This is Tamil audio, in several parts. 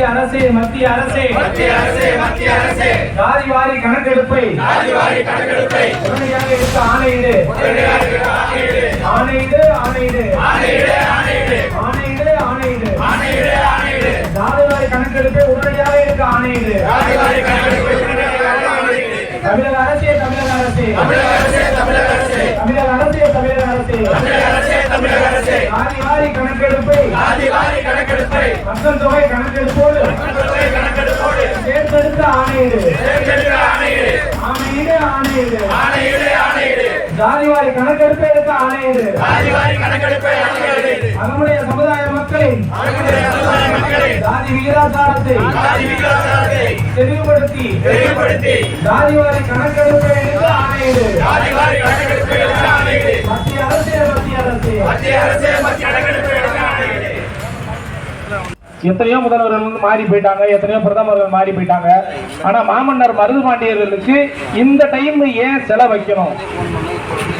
மத்திய அரசே மத்திய அரசே. மத்திய அரசே மத்திய அரசே. ஜாதி வாரி கணக்கெடுப்பை ஆதிவாரி கணக்கெடுப்பை. உடனடியாக எடுக்க ஆணையிடு. ஆணையிடு. ஆணையிடு ஆணையிடு. ஆணையிடு ஆணையிடு. ஆணையிடு ஆணையிடு. ஆணையிடு ஜாதி வாரி கணக்கெடுப்பை உடனடியாக எடுக்க ஆணையிடு. ஆதிவாரி கணக்கெடுப்பை உடனடியாக ஆணையிடு. தமிழக அரசே. தமிழக அரசே தமிழக அரசே. தமிழக அரசே தமிழக அரசே. தமிழக அரசே தமிழக அரசே. ஜாதி வாரி கணக்கெடுப்பை. ஆதிவாரி கணக்கெடுப்பை. மக்கள் தொகை கணக்கெடுப்போடு. மக்கள் கணக்கெடுப்போடு. தேர்ந்தெடுத்த ஆணையிடு. தேர்ந்தெடுக்க ஆணையிடு. ஆணையிடு ஆணையிடு. ஆணையிடு ஆணையிடு. ஜாதி வாரி கணக்கெடுப்பை எடுக்க ஆணையிடு. ஆதிவாரி கணக்கெடுப்பை ஆணையிடு. நம்முடைய சமுதாய மக்களின் நம்முடைய சமுதாய மக்களை. ஜாதி விகிதாச்சாரத்தை தெளிவுபடுத்தி. தெளிவுபடுத்தி. ஜாதி வாரி கணக்கெடுப்பை எடுக்க ஆணையிடு. எத்தனையோ முதல்வர்கள் வந்து மாறி போயிட்டாங்க எத்தனையோ பிரதமர்கள் மாறி போயிட்டாங்க. ஆனால் மாமன்னர் மருது பாண்டியர்களுக்கு இந்த டைம் ஏன் செல வைக்கணும்?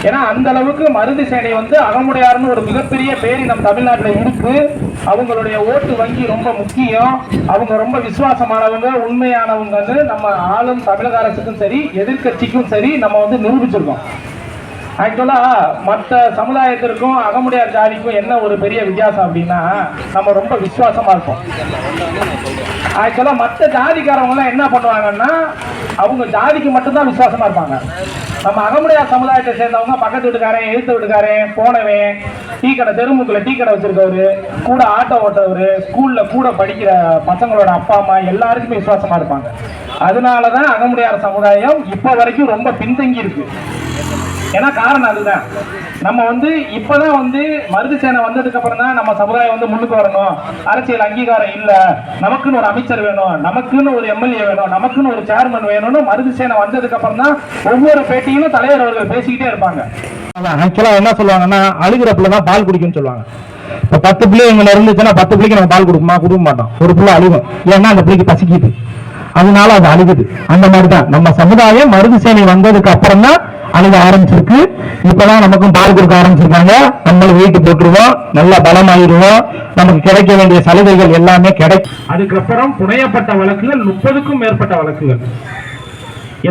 ஏன்னா அந்த அளவுக்கு மருது சேனை வந்து அகமுடையார்னு ஒரு மிகப்பெரிய பேரி நம் தமிழ்நாட்டில் இருக்கு அவங்களுடைய ஓட்டு வங்கி ரொம்ப முக்கியம். அவங்க ரொம்ப விசுவாசமானவங்க உண்மையானவங்கன்னு நம்ம ஆளும் தமிழக அரசுக்கும் சரி எதிர்க்கட்சிக்கும் சரி நம்ம வந்து நிரூபிச்சிருக்கோம். ஆக்சுவலாக மற்ற சமுதாயத்திற்கும் அகமுடையார் ஜாதிக்கும் என்ன ஒரு பெரிய வித்தியாசம் அப்படின்னா நம்ம ரொம்ப விசுவாசமாக இருப்போம். ஆக்சுவலாக மற்ற ஜாதிக்காரவங்கெல்லாம் என்ன பண்ணுவாங்கன்னா அவங்க ஜாதிக்கு மட்டும்தான் விசுவாசமாக இருப்பாங்க. நம்ம அகமுடையார் சமுதாயத்தை சேர்ந்தவங்க பக்கத்து வீட்டுக்காரன் எழுத்து வீட்டுக்காரன் போனவன் டீ கடை தெருமுக்கில் டீ கடை வச்சிருக்கவரு கூட ஆட்டோ ஓட்டவர் ஸ்கூலில் கூட படிக்கிற பசங்களோட அப்பா அம்மா எல்லாருக்குமே விசுவாசமாக இருப்பாங்க. அதனால தான் அகமுடையார் சமுதாயம் இப்போ வரைக்கும் ரொம்ப பின்தங்கி இருக்கு. ஏன்னா காரணம் அதுதான். நம்ம வந்து இப்பதான் வந்து மருது சேனை வந்ததுக்கு அப்புறம் தான் நம்ம சமுதாயம் வந்து முன்னுக்கு வரணும். அரசியல் அங்கீகாரம் இல்ல. நமக்குன்னு ஒரு அமைச்சர் வேணும். நமக்குன்னு ஒரு எம்எல்ஏ வேணும். நமக்குன்னு ஒரு சேர்மன் வேணும்னு மருது சேனை வந்ததுக்கு அப்புறம் தான் ஒவ்வொரு பேட்டியிலும் தலைவர் அவர்கள் பேசிக்கிட்டே இருப்பாங்க. ஆக்சுவலா என்ன சொல்லுவாங்கன்னா அழுகிற பிள்ளை தான் பால் குடிக்கும்னு சொல்லுவாங்க. இப்போ பத்து பிள்ளைங்க இருந்துச்சுன்னா பத்து பிள்ளைக்கு நம்ம பால் கொடுக்குமா? கொடுக்க மாட்டோம். ஒரு பிள்ளை அழுகும். ஏன்னா அந்த பிள்ளைக்கு பசிக்குது. அதனால அது அழுகுது. அந்த மாதிரி தான் நம்ம சமுதாயம் மருது சேனை வந்ததுக்கு அப்புறம் தான் அழுக ஆரம்பிச்சிருக்கு. இப்பதான் நமக்கும் பால் கொடுக்க ஆரம்பிச்சிருக்காங்க. நம்மளும் வீட்டு போட்டுருவோம். நல்லா பலமாயிருவோம். நமக்கு கிடைக்க வேண்டிய சலுகைகள் எல்லாமே கிடைக்கும் அதுக்கப்புறம் புனையப்பட்ட வழக்குகள் முப்பதுக்கும் மேற்பட்ட வழக்குகள்.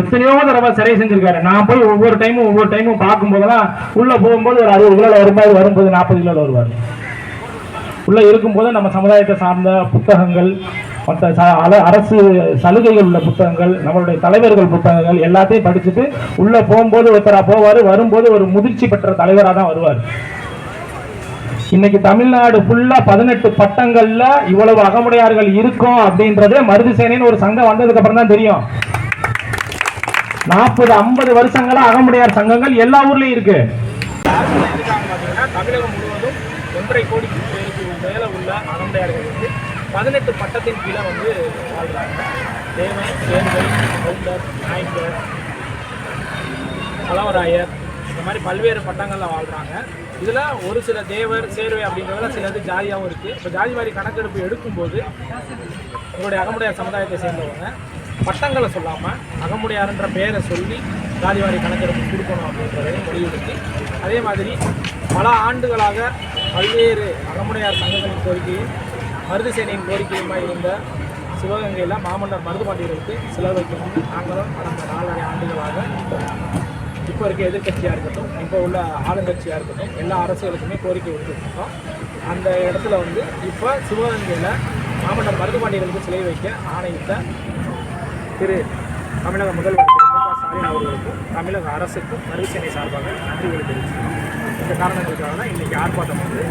எத்தனையோ தடவை சிறை செஞ்சிருக்காரு. நான் போய் ஒவ்வொரு டைமும் ஒவ்வொரு டைமும் பார்க்கும் போதெல்லாம் உள்ள போகும்போது ஒரு அறுபது கிலோ வரும்போது வரும்போது நாற்பது கிலோ வருவார். உள்ள இருக்கும்போது நம்ம சமுதாயத்தை சார்ந்த புத்தகங்கள் மற்ற அரசு சலுகைகள் உள்ள புத்தகங்கள் நம்மளுடைய தலைவர்கள் புத்தகங்கள் எல்லாத்தையும் படிச்சுட்டு உள்ளே போகும்போது ஒருத்தராக போவார் வரும்போது ஒரு முதிர்ச்சி பெற்ற தலைவராக தான் வருவார். இன்னைக்கு தமிழ்நாடு ஃபுல்லா பதினெட்டு பட்டங்கள்ல இவ்வளவு அகமுடையார்கள் இருக்கும் அப்படின்றதே மருதுசேனைன்னு ஒரு சங்கம் வந்ததுக்கு அப்புறம் தான் தெரியும். நாற்பது ஐம்பது வருஷங்களா அகமுடையார் சங்கங்கள் எல்லா ஊர்லயும் இருக்கு. தமிழகம் முழுவதும் ஒன்றரை கோடிக்கு மேல உள்ள அகமுடையார்கள் வந்து பதினெட்டு பட்டத்தின் கீழே வந்து வாழ்றாங்க. தேவன் சேர்வை கவுண்டர் நாயக்கர் கலவராயர் இந்த மாதிரி பல்வேறு பட்டங்களில் வாழ்கிறாங்க இதில் ஒரு சில தேவர் சேர்வை அப்படிங்கிறதுல சிலது ஜாதியாகவும் இருக்குது இப்போ ஜாதி வாரி கணக்கெடுப்பு எடுக்கும்போது உங்களுடைய அகமுடையார் சமுதாயத்தை சேர்ந்தவங்க பட்டங்களை சொல்லாமல் அகமுடையார்ன்ற பேரை சொல்லி ஜாதிவாரி கணக்கெடுப்பு கொடுக்கணும் அப்படின்றதையும் வலியுறுத்தி அதே மாதிரி பல ஆண்டுகளாக பல்வேறு அகமுடையார் சங்கங்களின் கோரிக்கையை மருது சேனையின் கோரிக்கையுமாக இருந்த சிவகங்கையில் மாமன்னர் மருது பாண்டியர்களுக்கு சிலர் வைக்கணும்னு நாங்களும் கடந்த நாலரை ஆண்டுகளாக இப்போ இருக்க எதிர்க்கட்சியாக இருக்கட்டும் இப்போ உள்ள ஆளுங்கட்சியாக இருக்கட்டும் எல்லா அரசுகளுக்குமே கோரிக்கை விடுத்துருக்கோம். அந்த இடத்துல வந்து இப்போ சிவகங்கையில் மாமன்னர் மருதுபாண்டியர்களுக்கு சிலை வைக்க ஆணையிட்ட திரு தமிழக முதல்வர் திரு மு ஸ்டாலின் அவர்களுக்கும் தமிழக அரசுக்கும் மருதுசேனை சார்பாக நன்றிகளை தெரிவிச்சிருக்கோம் இந்த காரணங்களுக்காக தான் இன்றைக்கி ஆர்ப்பாட்டம் வந்து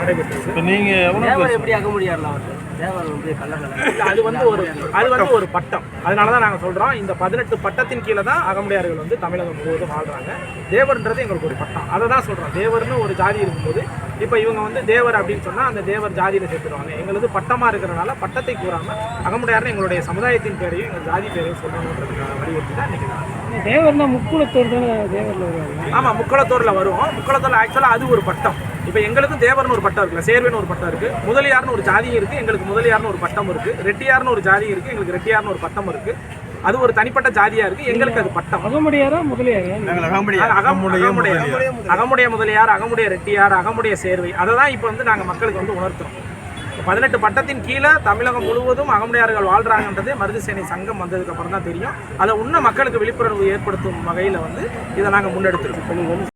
நடைபெற்றது. நீங்க எவ்வளவு தேவர் எப்படி அக முடியாதுல அவருக்கு தேவர் வந்து கல்லறை இல்ல, அது வந்து ஒரு அது வந்து ஒரு பட்டம். அதனால தான் நாங்கள் சொல்கிறோம் இந்த பதினெட்டு பட்டத்தின் கீழே தான் அகமுடையார்கள் வந்து தமிழகம் முழுவதும் வாழ்றாங்க. தேவர்ன்றது எங்களுக்கு ஒரு பட்டம். அதை தான் சொல்கிறோம் தேவர்னு ஒரு ஜாதி இருக்கும்போது இப்போ இவங்க வந்து தேவர் அப்படின்னு சொன்னால் அந்த தேவர் ஜாதியில் சேர்த்துருவாங்க. எங்களுக்கு பட்டமாக இருக்கிறனால பட்டத்தை கூறாமல் அகமுடையார்னு எங்களுடைய சமுதாயத்தின் பேரையும் எங்கள் ஜாதி பேரையும் சொல்லணுன்றதுக்காக வலியுறுத்தி தான் இன்னைக்கு நான் தேவர்னா முக்குளத்தோடு தானே தேவரில் வருவாங்க? ஆமா முக்குளத்தூர்ல வரும் முக்குளத்தூர்ல ஆக்சுவலா அது ஒரு பட்டம். இப்போ எங்களுக்கும் தேவர்னு ஒரு பட்டம் இருக்குல்ல சேர்வேன்னு ஒரு பட்டம் இருக்கு. முதலியார்னு ஒரு ஜாதியும் இருக்கு எங்களுக்கு முதலியார்னு ஒரு பட்டம் இருக்கு. ரெட்டியார்னு ஒரு ஜாதி இருக்கு எங்களுக்கு ரெட்டியார்னு ஒரு பட்டம் இருக்கு. அது ஒரு தனிப்பட்ட ஜாதியா இருக்கு எங்களுக்கு அது பட்டம். அகமுடியாரா முதலியாரா? அகமுடைய அகம்- அகமுடைய அகமுடைய முதலியார். அகமுடைய ரெட்டியார் அகமுடைய சேர்வை. அதை தான் இப்போ வந்து நாங்கள் மக்களுக்கு வந்து உணர்த்துறோம். பதினெட்டு பட்டத்தின் கீழே தமிழகம் முழுவதும் அகமுடையார்கள் வாழ்றாங்கன்றது மருது சேனை சங்கம் வந்ததுக்கு அப்புறம் தான் தெரியும். அதை இன்னும் மக்களுக்கு விழிப்புணர்வு ஏற்படுத்தும் வகையில் வந்து இதை நாங்கள் முன்னெடுத்திருக்கோம்.